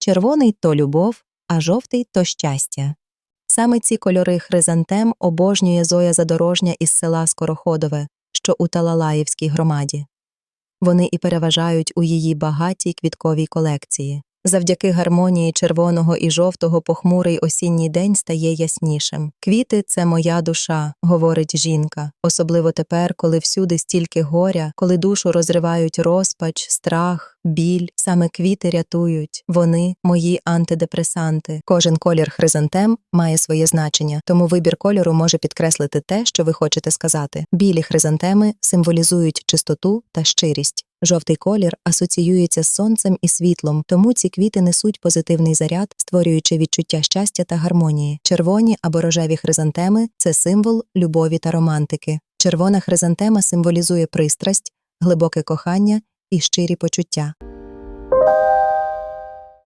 червоний то любов, а жовтий то щастя. Саме ці кольори хризантем обожнює Зоя Задорожня із села Скороходове, що у Талалаївській громаді. Вони і переважають у її багатій квітковій колекції. Завдяки гармонії червоного і жовтого похмурий осінній день стає яснішим. Квіти це моя душа, говорить жінка, особливо тепер, коли всюди стільки горя, коли душу розривають розпач, страх, біль. Саме квіти рятують. Вони мої антидепресанти. Кожен колір хризантем має своє значення, тому вибір кольору може підкреслити те, що ви хочете сказати. Білі хризантеми символізують чистоту та щирість. Жовтий колір асоціюється з сонцем і світлом, тому ці квіти несуть позитивний заряд, створюючи відчуття щастя та гармонії. Червоні або рожеві хризантеми це символ любові та романтики. Червона хризантема символізує пристрасть, глибоке кохання і щирі почуття.